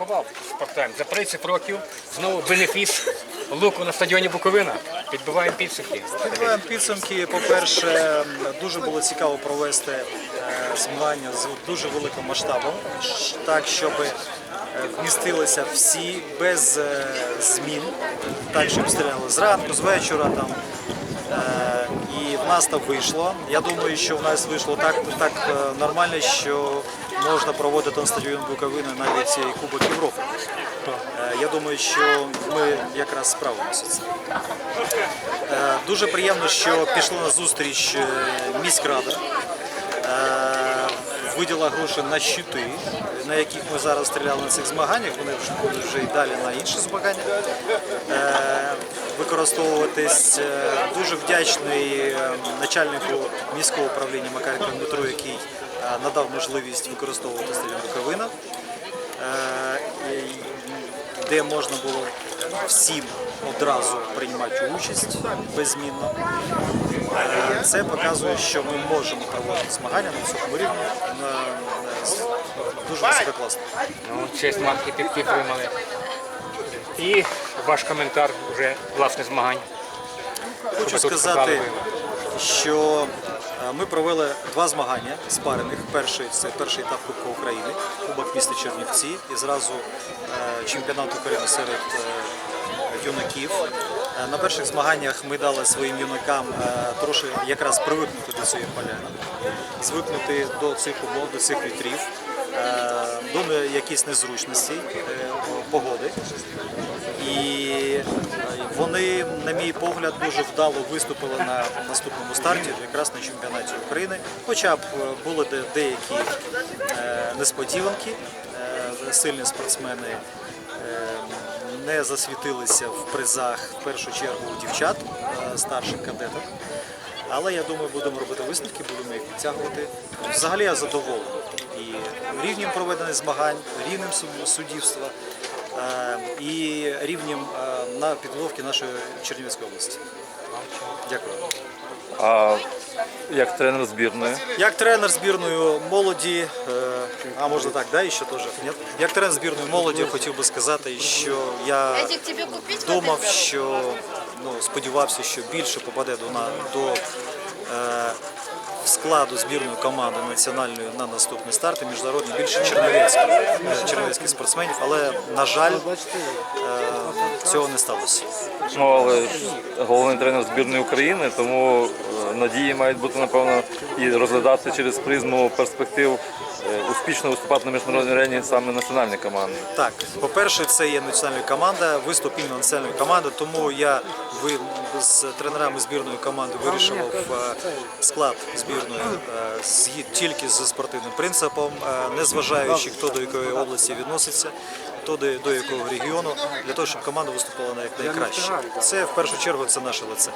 рахував спортсмен. За 30 років знову бенефіс луку на стадіоні Буковина. Підбиваємо підсумки. Підбиваємо підсумки. По-перше, дуже було цікаво провести е, змагання з дуже великим масштабом, так, щоб е, вмістилися всі без е, змін, так, щоб стріляли зранку, з вечора там. Е, І в нас так вийшло. Я думаю, що в нас вийшло так, так е, нормально, що можна проводити на стадіон Буковини навіть і Кубок Європи. Е, Я думаю, що ми якраз справимося з цим. Дуже приємно, що пішла на зустріч міськрада. Виділа гроші на щити, на яких ми зараз стріляли на цих змаганнях. Вони будуть вже і далі на інші змагання е, використовуватись. Е, Дуже вдячний е, начальнику міського управління Макаренко Дмитру, який надав можливість використовувати стадіон Буковина. Е, де можна було всім одразу приймати участь беззмінно. Це показує, що ми можемо проводити змагання на високому рівні на, дуже висококласно. Ну, честь марки підтримали. І ваш коментар вже власне змагань. Хочу сказати, що е, ми провели два змагання спарених. Перший це перший етап Кубка України, Кубок міста Чернівці, і зразу е, чемпіонат України серед е, юнаків. Е, На перших змаганнях ми дали своїм юнакам е, трошки якраз привикнути до цієї поляни, звикнути до цих умов, до цих вітрів, е, до не- якихось незручностей е, погоди. І вони, на мій погляд, дуже вдало виступили на наступному старті, якраз на чемпіонаті України. Хоча б були де- деякі несподіванки, сильні спортсмени не засвітилися в призах в першу чергу дівчат е, старших кадетів. Але я думаю, будемо робити висновки, будемо їх підтягувати. Взагалі я задоволений і рівнем проведених змагань, рівнем суд- суддівства е, і рівнем е, на підготовки нашої Чернівецької області. Дякую. Як тренер збірної? Як тренер збірної молоді, е, а можна так, да, ще теж? Ні? Як тренер збірної молоді хотів би сказати, що я думав, що ну, сподівався, що більше попаде до, на- до е, складу збірної команди національної на наступний старт і міжнародний більше чернівецьких, е, чернівецьких спортсменів, але на жаль, е, цього не сталося. Ну, але головний тренер збірної України, тому е, надії мають бути, напевно, і розглядати через призму перспектив е, успішно виступати на міжнародній арені саме національні команди. Так, по-перше, це є національна команда, виступ іменно національної команди, тому я ви з тренерами збірної команди вирішував е, склад збірної е, тільки за спортивним принципом, не зважаючи, хто до якої області відноситься, хто до, якого регіону, для того, щоб команда виступала на якнайкраще. Це в першу чергу це наше лице.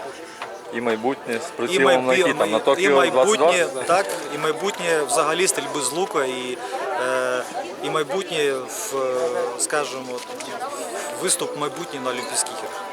І майбутнє з І, прицілом на які там на і Токіо майбутнє, 22? так, і майбутнє взагалі стрільби з лука, і, е, і майбутнє в, е, скажімо, виступ майбутнє на Олімпійських іграх.